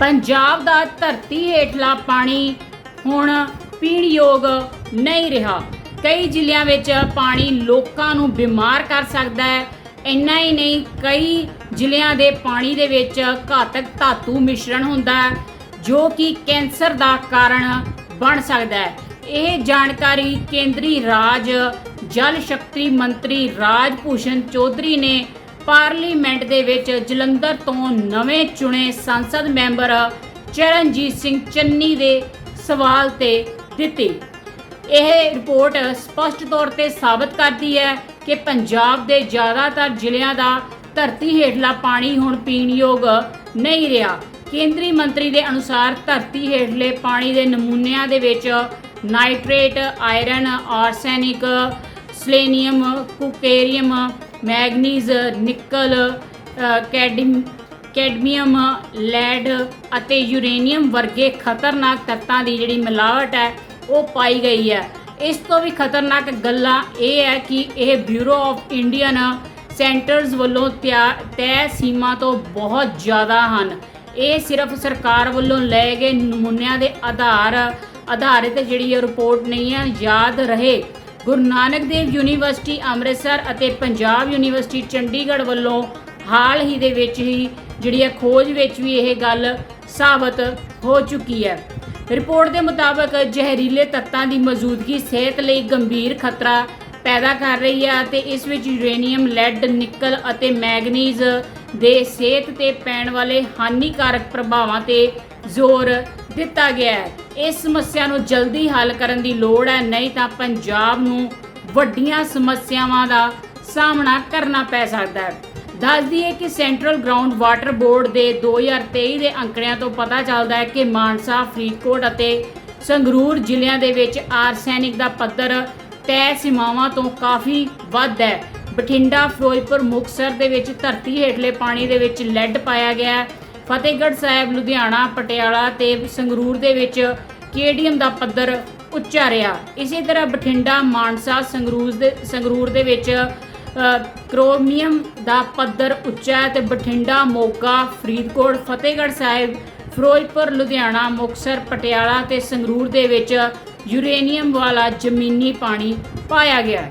ਪੰਜਾਬ ਦਾ ਧਰਤੀ ਹੇਠਲਾ ਪਾਣੀ ਹੁਣ ਪੀਣ ਯੋਗ ਨਹੀਂ ਰਿਹਾ। ਕਈ ਜ਼ਿਲ੍ਹਿਆਂ ਵਿੱਚ ਪਾਣੀ ਲੋਕਾਂ ਨੂੰ ਬਿਮਾਰ ਕਰ ਸਕਦਾ ਹੈ। ਇੰਨਾ ਹੀ ਨਹੀਂ, ਕਈ ਜ਼ਿਲ੍ਹਿਆਂ ਦੇ ਪਾਣੀ ਦੇ ਵਿੱਚ ਘਾਤਕ ਧਾਤੂ ਮਿਸ਼ਰਣ ਹੁੰਦਾ ਹੈ, ਜੋ ਕਿ ਕੈਂਸਰ ਦਾ ਕਾਰਨ ਬਣ ਸਕਦਾ ਹੈ। ਇਹ ਜਾਣਕਾਰੀ ਕੇਂਦਰੀ ਰਾਜ ਜਲ ਸ਼ਕਤੀ ਮੰਤਰੀ ਰਾਜ ਭੂਸ਼ਣ ਚੌਧਰੀ ਨੇ ਪਾਰਲੀਮੈਂਟ ਦੇ ਵਿੱਚ ਜਲੰਧਰ ਤੋਂ ਨਵੇਂ ਚੁਣੇ ਸੰਸਦ ਮੈਂਬਰ ਚਰਨਜੀਤ ਸਿੰਘ ਚੰਨੀ ਦੇ ਸਵਾਲ ਤੇ ਦਿੱਤੀ। ਇਹ ਰਿਪੋਰਟ ਸਪਸ਼ਟ ਤੌਰ ਤੇ ਸਾਬਤ ਕਰਦੀ ਹੈ ਕਿ ਪੰਜਾਬ ਦੇ ਜ਼ਿਆਦਾਤਰ ਜ਼ਿਲ੍ਹਿਆਂ ਦਾ ਧਰਤੀ ਹੇਠਲਾ ਪਾਣੀ ਹੁਣ ਪੀਣ ਯੋਗ ਨਹੀਂ ਰਿਹਾ। ਕੇਂਦਰੀ ਮੰਤਰੀ ਦੇ ਅਨੁਸਾਰ ਧਰਤੀ ਹੇਠਲੇ ਪਾਣੀ ਦੇ ਨਮੂਨਿਆਂ ਦੇ ਵਿੱਚ ਨਾਈਟ੍ਰੇਟ, ਆਇਰਨ, ਆਰਸੈਨਿਕ, ਸਲੇਨੀਅਮ, ਕੁਕੇਰੀਅਮ ਮੈਗਨੀਜ਼ ਨਿਕਲ ਅ, ਕੈਡਮ ਕੈਡਮੀਅਮ ਲੈਡ ਅਤੇ ਯੂਰੇਨੀਅਮ ਵਰਗੇ ਖਤਰਨਾਕ ਤੱਤਾਂ ਦੀ ਜਿਹੜੀ ਮਿਲਾਵਟ ਹੈ ਉਹ ਪਾਈ ਗਈ ਹੈ। ਇਸ ਤੋਂ ਵੀ ਖਤਰਨਾਕ ਗੱਲਾਂ ਇਹ ਹੈ ਕਿ ਇਹ ਬਿਊਰੋ ਆਫ ਇੰਡੀਅਨ ਸੈਂਟਰਸ ਵੱਲੋਂ ਤਿਆ- ਤੈਅ ਸੀਮਾ ਤੋਂ ਬਹੁਤ ਜ਼ਿਆਦਾ ਹਨ। ਇਹ ਸਿਰਫ ਸਰਕਾਰ ਵੱਲੋਂ ਲਏ ਗਏ ਨਮੂਨਿਆਂ ਦੇ ਆਧਾਰ ਆਧਾਰਿਤ ਜਿਹੜੀ ਇਹ ਰਿਪੋਰਟ ਨਹੀਂ ਹੈ ਯਾਦ ਰਹੇ। ਗੁਰੂ ਨਾਨਕ ਦੇਵ ਯੂਨੀਵਰਸਿਟੀ ਅੰਮ੍ਰਿਤਸਰ ਅਤੇ ਪੰਜਾਬ ਯੂਨੀਵਰਸਿਟੀ ਚੰਡੀਗੜ੍ਹ ਵੱਲੋਂ ਹਾਲ ਹੀ ਦੇ ਵਿੱਚ ਹੀ ਜਿਹੜੀ ਹੈ ਖੋਜ ਵਿੱਚ ਵੀ ਇਹ ਗੱਲ ਸਾਬਤ ਹੋ ਚੁੱਕੀ ਹੈ। ਰਿਪੋਰਟ ਦੇ ਮੁਤਾਬਕ ਜ਼ਹਿਰੀਲੇ ਤੱਤਾਂ ਦੀ ਮੌਜੂਦਗੀ ਸਿਹਤ ਲਈ ਗੰਭੀਰ ਖਤਰਾ ਪੈਦਾ ਕਰ ਰਹੀ ਹੈ ਅਤੇ ਇਸ ਵਿੱਚ ਯੂਰੇਨੀਅਮ, ਲੈਡ, ਨਿਕਲ ਅਤੇ ਮੈਗਨੀਜ਼ ਦੇ ਸਿਹਤ ਤੇ ਪੈਣ ਵਾਲੇ ਹਾਨੀਕਾਰਕ ਪ੍ਰਭਾਵਾਂ ਤੇ ਜ਼ੋਰ ਦਿੱਤਾ ਗਿਆ ਹੈ। ਇਸ ਸਮੱਸਿਆ ਨੂੰ ਜਲਦੀ ਹੱਲ ਕਰਨ ਦੀ ਲੋੜ ਹੈ, ਨਹੀਂ ਤਾਂ ਪੰਜਾਬ ਨੂੰ ਵੱਡੀਆਂ ਸਮੱਸਿਆਵਾਂ ਦਾ ਸਾਹਮਣਾ ਕਰਨਾ ਪੈ ਸਕਦਾ ਹੈ। ਦੱਸ ਦਈਏ ਕਿ ਸੈਂਟਰਲ ਗਰਾਊਂਡ ਵਾਟਰ ਬੋਰਡ ਦੇ 2023 ਦੇ ਅੰਕੜਿਆਂ ਤੋਂ ਪਤਾ ਚੱਲਦਾ ਹੈ ਕਿ ਮਾਨਸਾ, ਫਰੀਦਕੋਟ ਅਤੇ ਸੰਗਰੂਰ ਜ਼ਿਲ੍ਹਿਆਂ ਦੇ ਵਿੱਚ ਆਰਸੈਨਿਕ ਦਾ ਪੱਧਰ ਤੈਅ ਸੀਮਾਵਾਂ ਤੋਂ ਕਾਫੀ ਵੱਧ ਹੈ। ਬਠਿੰਡਾ, ਫਿਰੋਜ਼ਪੁਰ, ਮੁਕਤਸਰ ਦੇ ਵਿੱਚ ਧਰਤੀ ਹੇਠਲੇ ਪਾਣੀ ਦੇ ਵਿੱਚ ਲੈੱਡ ਪਾਇਆ ਗਿਆ ਹੈ। ਫਤਿਹਗੜ੍ਹ ਸਾਹਿਬ ਲੁਧਿਆਣਾ ਪਟਿਆਲਾ ਤੇ ਸੰਗਰੂਰ ਦੇ ਵਿੱਚ ਕੇਡੀਅਮ ਦਾ ਪੱਧਰ ਉੱਚਾ ਰਿਹਾ। ਇਸੇ ਤਰ੍ਹਾਂ ਬਠਿੰਡਾ ਮਾਨਸਾ ਸੰਗਰੂਰ ਦੇ ਸੰਗਰੂਰ ਦੇ ਵਿੱਚ ਅ, ਕ੍ਰੋਮੀਅਮ ਦਾ ਪੱਧਰ ਉੱਚਾ ਹੈ ਤੇ ਬਠਿੰਡਾ ਮੋਗਾ ਫਰੀਦਕੋਟ ਫਤਿਹਗੜ੍ਹ ਸਾਹਿਬ ਫਿਰੋਜ਼ਪੁਰ ਲੁਧਿਆਣਾ ਮੁਕਤਸਰ ਪਟਿਆਲਾ ਤੇ ਸੰਗਰੂਰ ਦੇ ਵਿੱਚ ਯੂਰੇਨੀਅਮ ਵਾਲਾ ਜ਼ਮੀਨੀ ਪਾਣੀ ਪਾਇਆ ਗਿਆ